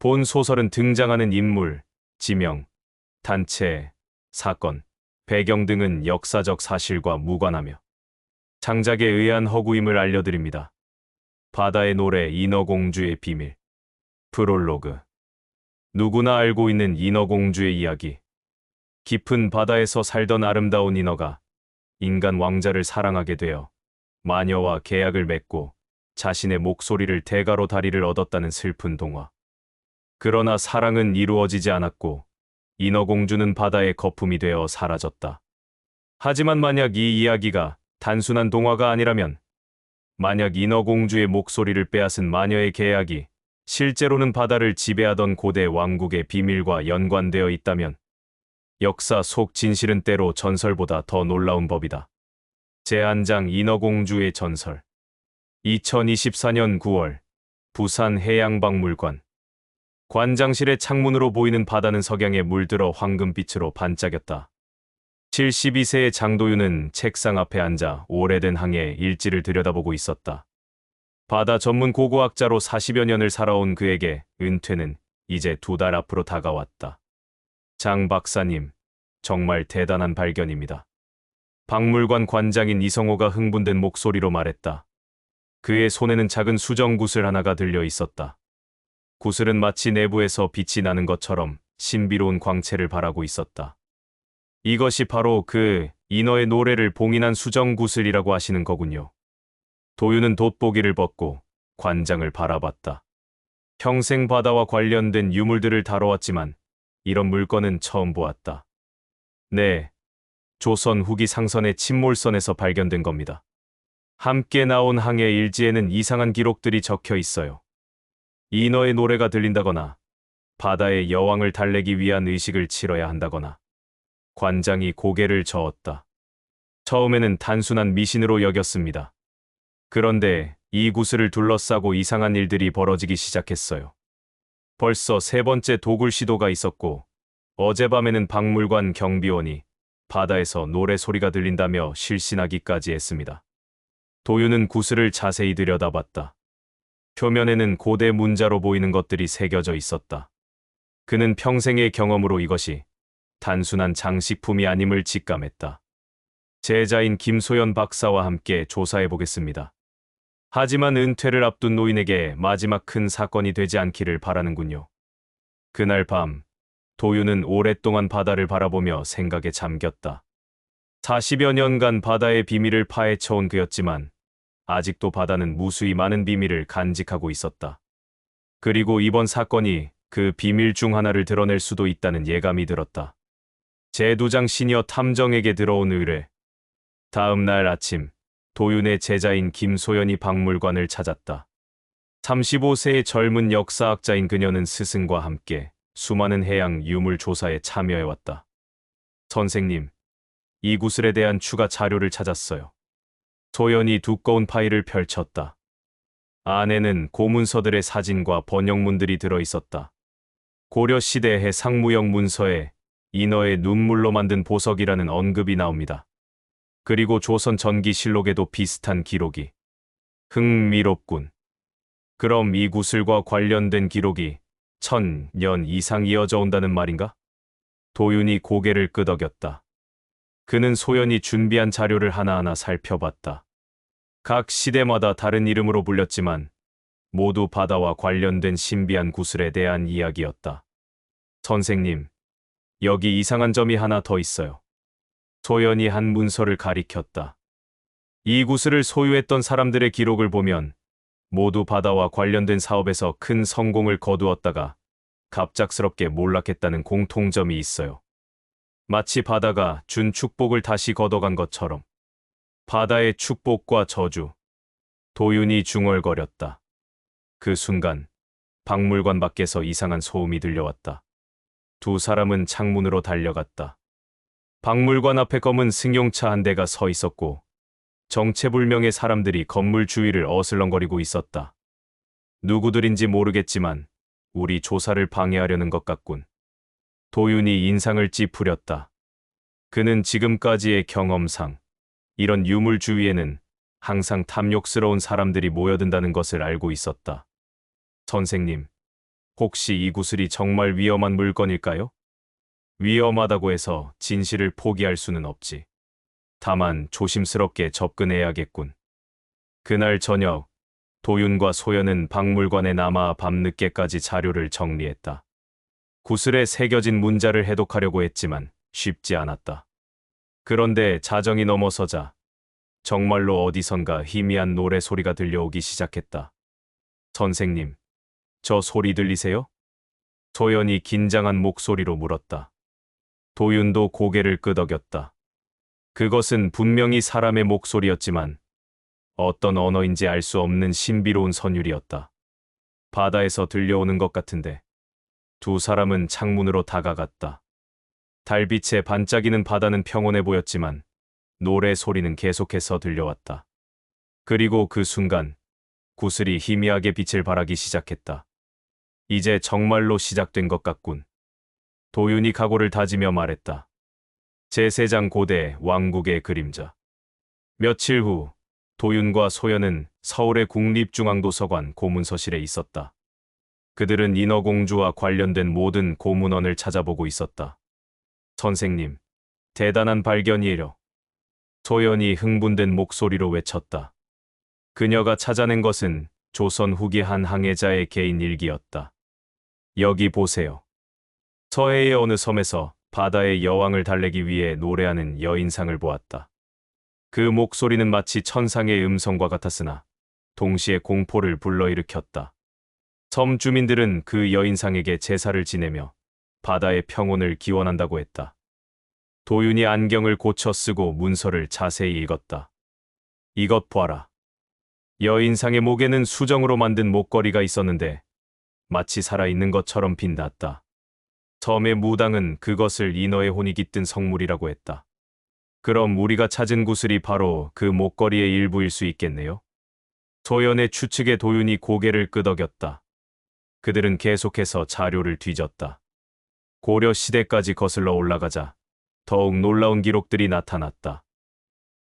본 소설은 등장하는 인물, 지명, 단체, 사건, 배경 등은 역사적 사실과 무관하며 창작에 의한 허구임을 알려드립니다. 바다의 노래 인어공주의 비밀 프롤로그 누구나 알고 있는 인어공주의 이야기 깊은 바다에서 살던 아름다운 인어가 인간 왕자를 사랑하게 되어 마녀와 계약을 맺고 자신의 목소리를 대가로 다리를 얻었다는 슬픈 동화. 그러나 사랑은 이루어지지 않았고 인어공주는 바다의 거품이 되어 사라졌다. 하지만 만약 이 이야기가 단순한 동화가 아니라면 만약 인어공주의 목소리를 빼앗은 마녀의 계약이 실제로는 바다를 지배하던 고대 왕국의 비밀과 연관되어 있다면 역사 속 진실은 때로 전설보다 더 놀라운 법이다. 제한장 인어공주의 전설 2024년 9월 부산 해양박물관 관장실의 창문으로 보이는 바다는 석양에 물들어 황금빛으로 반짝였다. 72세의 장도윤은 책상 앞에 앉아 오래된 항해 일지를 들여다보고 있었다. 바다 전문 고고학자로 40여 년을 살아온 그에게 은퇴는 이제 두 달 앞으로 다가왔다. 장 박사님, 정말 대단한 발견입니다. 박물관 관장인 이성호가 흥분된 목소리로 말했다. 그의 손에는 작은 수정 구슬 하나가 들려 있었다. 구슬은 마치 내부에서 빛이 나는 것처럼 신비로운 광채를 발하고 있었다. 이것이 바로 그 인어의 노래를 봉인한 수정 구슬이라고 하시는 거군요. 도유는 돋보기를 벗고 관장을 바라봤다. 평생 바다와 관련된 유물들을 다뤄왔지만 이런 물건은 처음 보았다. 네, 조선 후기 상선의 침몰선에서 발견된 겁니다. 함께 나온 항해 일지에는 이상한 기록들이 적혀 있어요. 인어의 노래가 들린다거나 바다의 여왕을 달래기 위한 의식을 치러야 한다거나 관장이 고개를 저었다. 처음에는 단순한 미신으로 여겼습니다. 그런데 이 구슬을 둘러싸고 이상한 일들이 벌어지기 시작했어요. 벌써 세 번째 도굴 시도가 있었고 어젯밤에는 박물관 경비원이 바다에서 노래 소리가 들린다며 실신하기까지 했습니다. 도유는 구슬을 자세히 들여다봤다. 표면에는 고대 문자로 보이는 것들이 새겨져 있었다. 그는 평생의 경험으로 이것이 단순한 장식품이 아님을 직감했다. 제자인 김소연 박사와 함께 조사해 보겠습니다. 하지만 은퇴를 앞둔 노인에게 마지막 큰 사건이 되지 않기를 바라는군요. 그날 밤, 도유는 오랫동안 바다를 바라보며 생각에 잠겼다. 40여 년간 바다의 비밀을 파헤쳐온 그였지만 아직도 바다는 무수히 많은 비밀을 간직하고 있었다. 그리고 이번 사건이 그 비밀 중 하나를 드러낼 수도 있다는 예감이 들었다. 제도장 시니어 탐정에게 들어온 의뢰. 다음 날 아침, 도윤의 제자인 김소연이 박물관을 찾았다. 35세의 젊은 역사학자인 그녀는 스승과 함께 수많은 해양 유물 조사에 참여해왔다. 선생님, 이 구슬에 대한 추가 자료를 찾았어요. 소연이 두꺼운 파일을 펼쳤다. 안에는 고문서들의 사진과 번역문들이 들어 있었다. 고려시대의 상무역 문서에 인어의 눈물로 만든 보석이라는 언급이 나옵니다. 그리고 조선 전기실록에도 비슷한 기록이. 흥미롭군. 그럼 이 구슬과 관련된 기록이 천 년 이상 이어져 온다는 말인가? 도윤이 고개를 끄덕였다. 그는 소연이 준비한 자료를 하나하나 살펴봤다. 각 시대마다 다른 이름으로 불렸지만 모두 바다와 관련된 신비한 구슬에 대한 이야기였다. 선생님, 여기 이상한 점이 하나 더 있어요. 소연이 한 문서를 가리켰다. 이 구슬을 소유했던 사람들의 기록을 보면 모두 바다와 관련된 사업에서 큰 성공을 거두었다가 갑작스럽게 몰락했다는 공통점이 있어요. 마치 바다가 준 축복을 다시 걷어간 것처럼 바다의 축복과 저주. 도윤이 중얼거렸다. 그 순간 박물관 밖에서 이상한 소음이 들려왔다. 두 사람은 창문으로 달려갔다. 박물관 앞에 검은 승용차 한 대가 서 있었고 정체불명의 사람들이 건물 주위를 어슬렁거리고 있었다. 누구들인지 모르겠지만 우리 조사를 방해하려는 것 같군. 도윤이 인상을 찌푸렸다. 그는 지금까지의 경험상 이런 유물 주위에는 항상 탐욕스러운 사람들이 모여든다는 것을 알고 있었다. 선생님, 혹시 이 구슬이 정말 위험한 물건일까요? 위험하다고 해서 진실을 포기할 수는 없지. 다만 조심스럽게 접근해야겠군. 그날 저녁, 도윤과 소연은 박물관에 남아 밤늦게까지 자료를 정리했다. 구슬에 새겨진 문자를 해독하려고 했지만 쉽지 않았다. 그런데 자정이 넘어서자 정말로 어디선가 희미한 노래 소리가 들려오기 시작했다. 선생님, 저 소리 들리세요? 소연이 긴장한 목소리로 물었다. 도윤도 고개를 끄덕였다. 그것은 분명히 사람의 목소리였지만 어떤 언어인지 알 수 없는 신비로운 선율이었다. 바다에서 들려오는 것 같은데 두 사람은 창문으로 다가갔다. 달빛에 반짝이는 바다는 평온해 보였지만 노래 소리는 계속해서 들려왔다. 그리고 그 순간 구슬이 희미하게 빛을 발하기 시작했다. 이제 정말로 시작된 것 같군. 도윤이 각오를 다지며 말했다. 제3장 고대 왕국의 그림자. 며칠 후 도윤과 소연은 서울의 국립중앙도서관 고문서실에 있었다. 그들은 인어공주와 관련된 모든 고문원을 찾아보고 있었다. 선생님, 대단한 발견이에요. 소연이 흥분된 목소리로 외쳤다. 그녀가 찾아낸 것은 조선 후기 한 항해자의 개인 일기였다. 여기 보세요. 서해의 어느 섬에서 바다의 여왕을 달래기 위해 노래하는 여인상을 보았다. 그 목소리는 마치 천상의 음성과 같았으나 동시에 공포를 불러일으켰다. 섬 주민들은 그 여인상에게 제사를 지내며 바다의 평온을 기원한다고 했다. 도윤이 안경을 고쳐 쓰고 문서를 자세히 읽었다. 이것 봐라. 여인상의 목에는 수정으로 만든 목걸이가 있었는데 마치 살아있는 것처럼 빛났다. 섬의 무당은 그것을 인어의 혼이 깃든 성물이라고 했다. 그럼 우리가 찾은 구슬이 바로 그 목걸이의 일부일 수 있겠네요. 소연의 추측에 도윤이 고개를 끄덕였다. 그들은 계속해서 자료를 뒤졌다. 고려 시대까지 거슬러 올라가자 더욱 놀라운 기록들이 나타났다.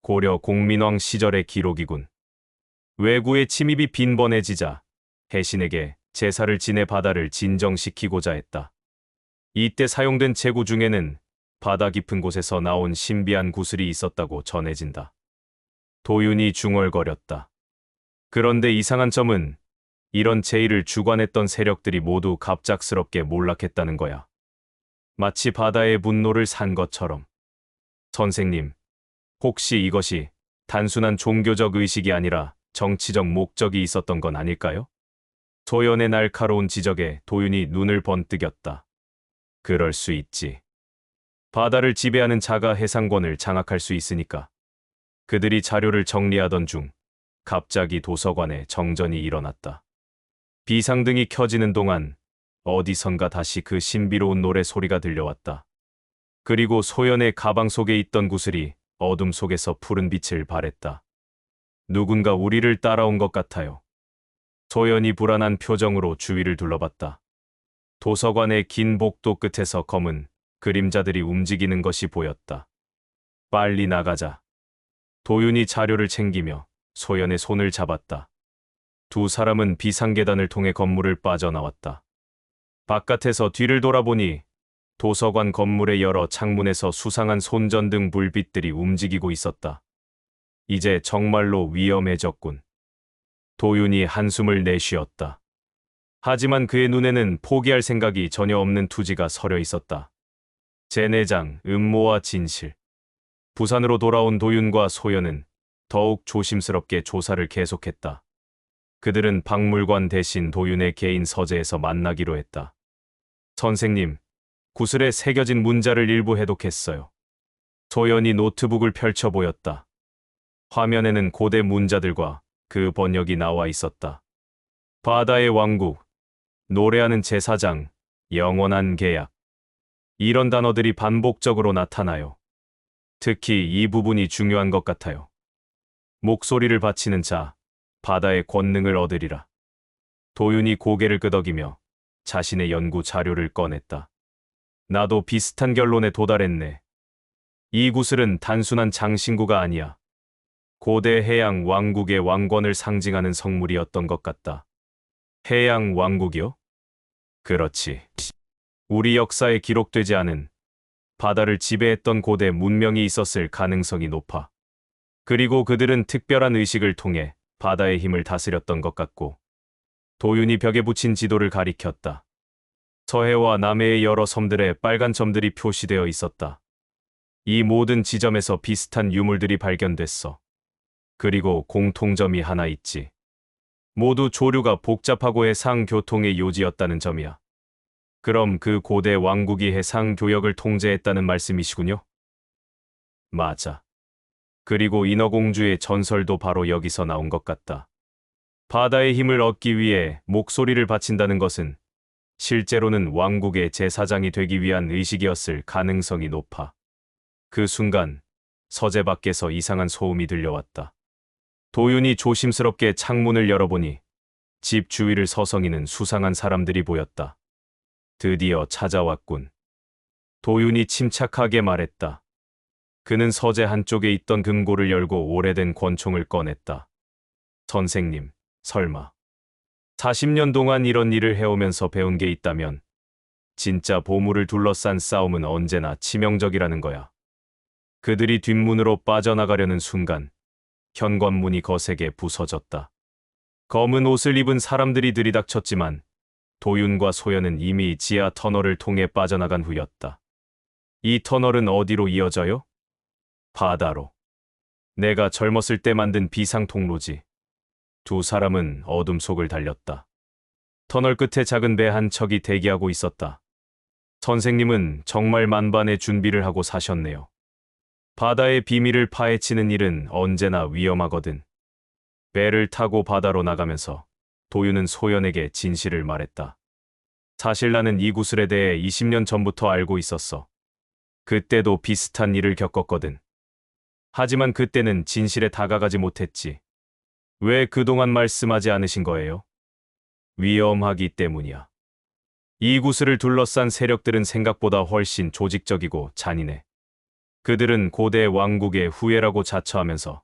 고려 공민왕 시절의 기록이군. 외구의 침입이 빈번해지자 해신에게 제사를 지내 바다를 진정시키고자 했다. 이때 사용된 제구 중에는 바다 깊은 곳에서 나온 신비한 구슬이 있었다고 전해진다. 도윤이 중얼거렸다. 그런데 이상한 점은 이런 제의를 주관했던 세력들이 모두 갑작스럽게 몰락했다는 거야. 마치 바다의 분노를 산 것처럼. 선생님, 혹시 이것이 단순한 종교적 의식이 아니라 정치적 목적이 있었던 건 아닐까요? 소연의 날카로운 지적에 도윤이 눈을 번뜩였다. 그럴 수 있지. 바다를 지배하는 자가 해상권을 장악할 수 있으니까. 그들이 자료를 정리하던 중 갑자기 도서관에 정전이 일어났다. 비상등이 켜지는 동안 어디선가 다시 그 신비로운 노래 소리가 들려왔다. 그리고 소연의 가방 속에 있던 구슬이 어둠 속에서 푸른 빛을 발했다. 누군가 우리를 따라온 것 같아요. 소연이 불안한 표정으로 주위를 둘러봤다. 도서관의 긴 복도 끝에서 검은 그림자들이 움직이는 것이 보였다. 빨리 나가자. 도윤이 자료를 챙기며 소연의 손을 잡았다. 두 사람은 비상계단을 통해 건물을 빠져나왔다. 바깥에서 뒤를 돌아보니 도서관 건물의 여러 창문에서 수상한 손전등 불빛들이 움직이고 있었다. 이제 정말로 위험해졌군. 도윤이 한숨을 내쉬었다. 하지만 그의 눈에는 포기할 생각이 전혀 없는 투지가 서려 있었다. 제내장, 음모와 진실. 부산으로 돌아온 도윤과 소연은 더욱 조심스럽게 조사를 계속했다. 그들은 박물관 대신 도윤의 개인 서재에서 만나기로 했다. 선생님, 구슬에 새겨진 문자를 일부 해독했어요. 소연이 노트북을 펼쳐 보였다. 화면에는 고대 문자들과 그 번역이 나와 있었다. 바다의 왕국, 노래하는 제사장, 영원한 계약. 이런 단어들이 반복적으로 나타나요. 특히 이 부분이 중요한 것 같아요. 목소리를 바치는 자, 바다의 권능을 얻으리라. 도윤이 고개를 끄덕이며 자신의 연구 자료를 꺼냈다. 나도 비슷한 결론에 도달했네. 이 구슬은 단순한 장신구가 아니야. 고대 해양 왕국의 왕권을 상징하는 성물이었던 것 같다. 해양 왕국이요? 그렇지. 우리 역사에 기록되지 않은 바다를 지배했던 고대 문명이 있었을 가능성이 높아. 그리고 그들은 특별한 의식을 통해 바다의 힘을 다스렸던 것 같고, 도윤이 벽에 붙인 지도를 가리켰다. 서해와 남해의 여러 섬들에 빨간 점들이 표시되어 있었다. 이 모든 지점에서 비슷한 유물들이 발견됐어. 그리고 공통점이 하나 있지. 모두 조류가 복잡하고 해상 교통의 요지였다는 점이야. 그럼 그 고대 왕국이 해상 교역을 통제했다는 말씀이시군요? 맞아. 그리고 인어공주의 전설도 바로 여기서 나온 것 같다. 바다의 힘을 얻기 위해 목소리를 바친다는 것은 실제로는 왕국의 제사장이 되기 위한 의식이었을 가능성이 높아. 그 순간 서재 밖에서 이상한 소음이 들려왔다. 도윤이 조심스럽게 창문을 열어보니 집 주위를 서성이는 수상한 사람들이 보였다. 드디어 찾아왔군. 도윤이 침착하게 말했다. 그는 서재 한쪽에 있던 금고를 열고 오래된 권총을 꺼냈다. 선생님, 설마. 40년 동안 이런 일을 해오면서 배운 게 있다면 진짜 보물을 둘러싼 싸움은 언제나 치명적이라는 거야. 그들이 뒷문으로 빠져나가려는 순간 현관문이 거세게 부서졌다. 검은 옷을 입은 사람들이 들이닥쳤지만 도윤과 소연은 이미 지하 터널을 통해 빠져나간 후였다. 이 터널은 어디로 이어져요? 바다로. 내가 젊었을 때 만든 비상 통로지. 두 사람은 어둠 속을 달렸다. 터널 끝에 작은 배 한 척이 대기하고 있었다. 선생님은 정말 만반의 준비를 하고 사셨네요. 바다의 비밀을 파헤치는 일은 언제나 위험하거든. 배를 타고 바다로 나가면서 도윤은 소연에게 진실을 말했다. 사실 나는 이 구슬에 대해 20년 전부터 알고 있었어. 그때도 비슷한 일을 겪었거든. 하지만 그때는 진실에 다가가지 못했지. 왜 그동안 말씀하지 않으신 거예요? 위험하기 때문이야. 이 구슬을 둘러싼 세력들은 생각보다 훨씬 조직적이고 잔인해. 그들은 고대 왕국의 후예라고 자처하면서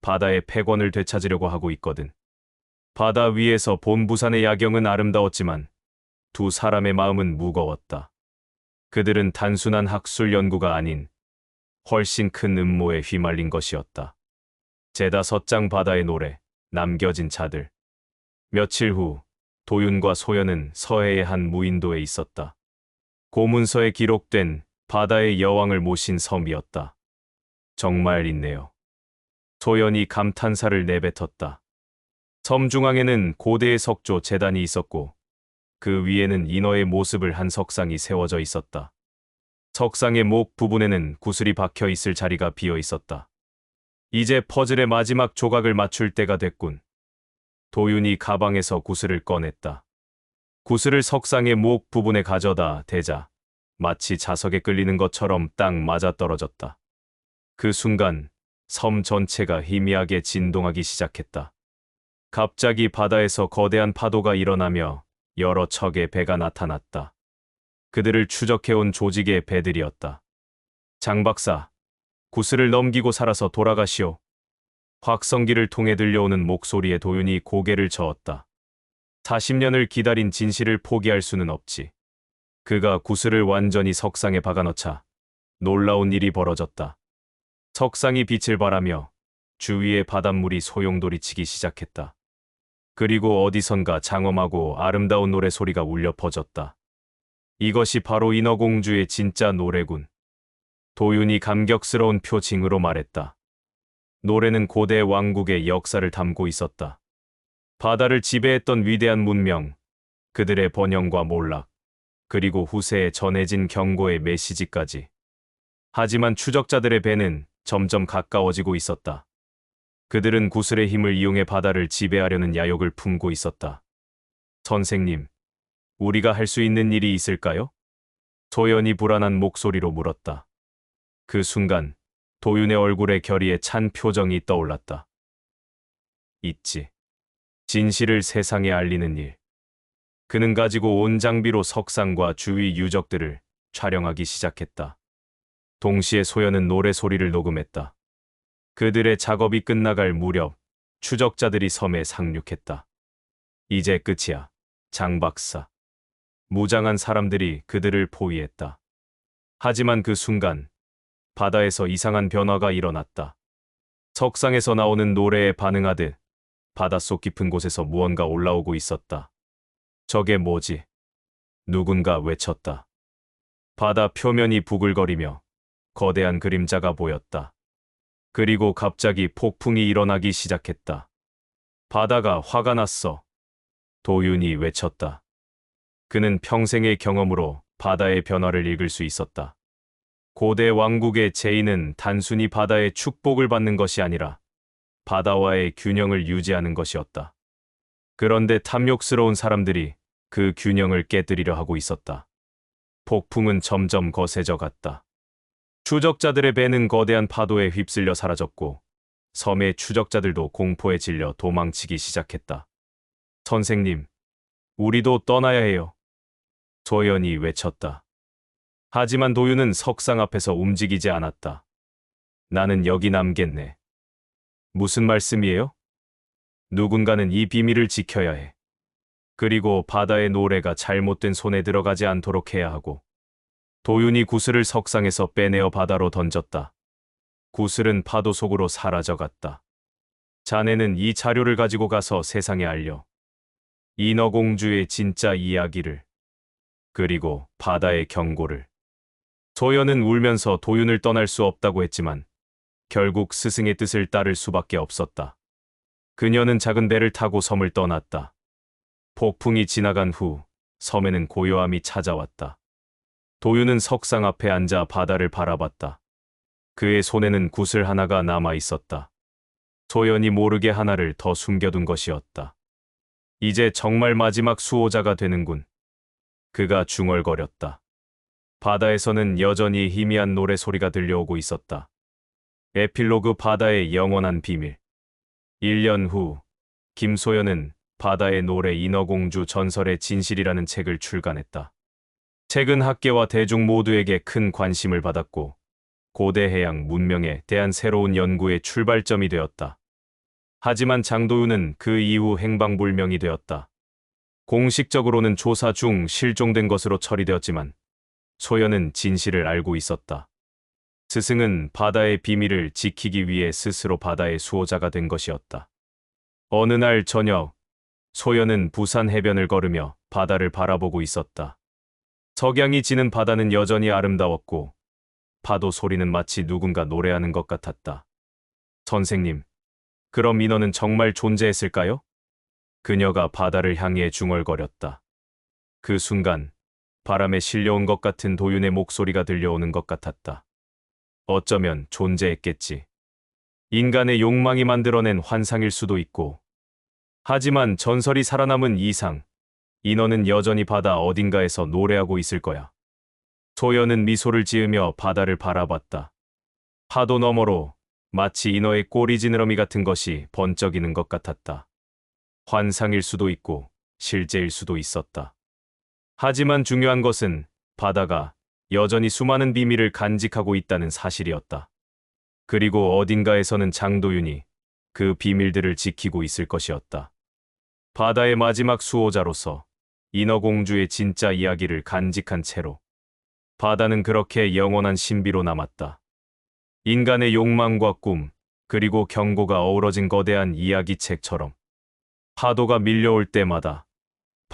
바다의 패권을 되찾으려고 하고 있거든. 바다 위에서 본 부산의 야경은 아름다웠지만 두 사람의 마음은 무거웠다. 그들은 단순한 학술 연구가 아닌 훨씬 큰 음모에 휘말린 것이었다. 제다섯 장 바다의 노래, 남겨진 자들. 며칠 후 도윤과 소연은 서해의 한 무인도에 있었다. 고문서에 기록된 바다의 여왕을 모신 섬이었다. 정말 있네요. 소연이 감탄사를 내뱉었다. 섬 중앙에는 고대의 석조 재단이 있었고 그 위에는 인어의 모습을 한 석상이 세워져 있었다. 석상의 목 부분에는 구슬이 박혀 있을 자리가 비어 있었다. 이제 퍼즐의 마지막 조각을 맞출 때가 됐군. 도윤이 가방에서 구슬을 꺼냈다. 구슬을 석상의 목 부분에 가져다 대자 마치 자석에 끌리는 것처럼 딱 맞아 떨어졌다. 그 순간 섬 전체가 희미하게 진동하기 시작했다. 갑자기 바다에서 거대한 파도가 일어나며 여러 척의 배가 나타났다. 그들을 추적해온 조직의 배들이었다. 장 박사, 구슬을 넘기고 살아서 돌아가시오. 확성기를 통해 들려오는 목소리에 도윤이 고개를 저었다. 40년을 기다린 진실을 포기할 수는 없지. 그가 구슬을 완전히 석상에 박아넣자 놀라운 일이 벌어졌다. 석상이 빛을 발하며 주위의 바닷물이 소용돌이치기 시작했다. 그리고 어디선가 장엄하고 아름다운 노래 소리가 울려 퍼졌다. 이것이 바로 인어공주의 진짜 노래군. 도윤이 감격스러운 표징으로 말했다. 노래는 고대 왕국의 역사를 담고 있었다. 바다를 지배했던 위대한 문명, 그들의 번영과 몰락, 그리고 후세에 전해진 경고의 메시지까지. 하지만 추적자들의 배는 점점 가까워지고 있었다. 그들은 구슬의 힘을 이용해 바다를 지배하려는 야욕을 품고 있었다. 선생님, 우리가 할 수 있는 일이 있을까요? 소연이 불안한 목소리로 물었다. 그 순간 도윤의 얼굴에 결의에 찬 표정이 떠올랐다. 있지. 진실을 세상에 알리는 일. 그는 가지고 온 장비로 석상과 주위 유적들을 촬영하기 시작했다. 동시에 소연은 노래 소리를 녹음했다. 그들의 작업이 끝나갈 무렵 추적자들이 섬에 상륙했다. 이제 끝이야, 장 박사. 무장한 사람들이 그들을 포위했다. 하지만 그 순간 바다에서 이상한 변화가 일어났다. 석상에서 나오는 노래에 반응하듯 바닷속 깊은 곳에서 무언가 올라오고 있었다. 저게 뭐지? 누군가 외쳤다. 바다 표면이 부글거리며 거대한 그림자가 보였다. 그리고 갑자기 폭풍이 일어나기 시작했다. 바다가 화가 났어. 도윤이 외쳤다. 그는 평생의 경험으로 바다의 변화를 읽을 수 있었다. 고대 왕국의 제의는 단순히 바다의 축복을 받는 것이 아니라 바다와의 균형을 유지하는 것이었다. 그런데 탐욕스러운 사람들이 그 균형을 깨뜨리려 하고 있었다. 폭풍은 점점 거세져 갔다. 추적자들의 배는 거대한 파도에 휩쓸려 사라졌고 섬의 추적자들도 공포에 질려 도망치기 시작했다. 선생님, 우리도 떠나야 해요. 조연이 외쳤다. 하지만 도윤은 석상 앞에서 움직이지 않았다. 나는 여기 남겠네. 무슨 말씀이에요? 누군가는 이 비밀을 지켜야 해. 그리고 바다의 노래가 잘못된 손에 들어가지 않도록 해야 하고. 도윤이 구슬을 석상에서 빼내어 바다로 던졌다. 구슬은 파도 속으로 사라져갔다. 자네는 이 자료를 가지고 가서 세상에 알려. 인어공주의 진짜 이야기를. 그리고 바다의 경고를. 조연은 울면서 도윤을 떠날 수 없다고 했지만 결국 스승의 뜻을 따를 수밖에 없었다. 그녀는 작은 배를 타고 섬을 떠났다. 폭풍이 지나간 후 섬에는 고요함이 찾아왔다. 도윤은 석상 앞에 앉아 바다를 바라봤다. 그의 손에는 구슬 하나가 남아 있었다. 조연이 모르게 하나를 더 숨겨둔 것이었다. 이제 정말 마지막 수호자가 되는군. 그가 중얼거렸다. 바다에서는 여전히 희미한 노래 소리가 들려오고 있었다. 에필로그 바다의 영원한 비밀. 1년 후, 김소연은 바다의 노래 인어공주 전설의 진실이라는 책을 출간했다. 책은 학계와 대중 모두에게 큰 관심을 받았고, 고대 해양 문명에 대한 새로운 연구의 출발점이 되었다. 하지만 장도윤은 그 이후 행방불명이 되었다. 공식적으로는 조사 중 실종된 것으로 처리되었지만 소연은 진실을 알고 있었다. 스승은 바다의 비밀을 지키기 위해 스스로 바다의 수호자가 된 것이었다. 어느 날 저녁, 소연은 부산 해변을 걸으며 바다를 바라보고 있었다. 석양이 지는 바다는 여전히 아름다웠고, 파도 소리는 마치 누군가 노래하는 것 같았다. 선생님, 그럼 인어는 정말 존재했을까요? 그녀가 바다를 향해 중얼거렸다. 그 순간, 바람에 실려온 것 같은 도윤의 목소리가 들려오는 것 같았다. 어쩌면 존재했겠지. 인간의 욕망이 만들어낸 환상일 수도 있고. 하지만 전설이 살아남은 이상, 인어는 여전히 바다 어딘가에서 노래하고 있을 거야. 소연은 미소를 지으며 바다를 바라봤다. 파도 너머로 마치 인어의 꼬리 지느러미 같은 것이 번쩍이는 것 같았다. 환상일 수도 있고 실제일 수도 있었다. 하지만 중요한 것은 바다가 여전히 수많은 비밀을 간직하고 있다는 사실이었다. 그리고 어딘가에서는 장도윤이 그 비밀들을 지키고 있을 것이었다. 바다의 마지막 수호자로서 인어공주의 진짜 이야기를 간직한 채로 바다는 그렇게 영원한 신비로 남았다. 인간의 욕망과 꿈, 그리고 경고가 어우러진 거대한 이야기책처럼 파도가 밀려올 때마다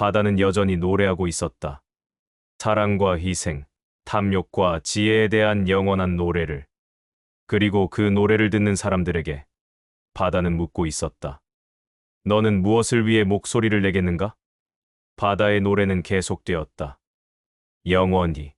바다는 여전히 노래하고 있었다. 사랑과 희생, 탐욕과 지혜에 대한 영원한 노래를. 그리고 그 노래를 듣는 사람들에게 바다는 묻고 있었다. 너는 무엇을 위해 목소리를 내겠는가? 바다의 노래는 계속되었다. 영원히.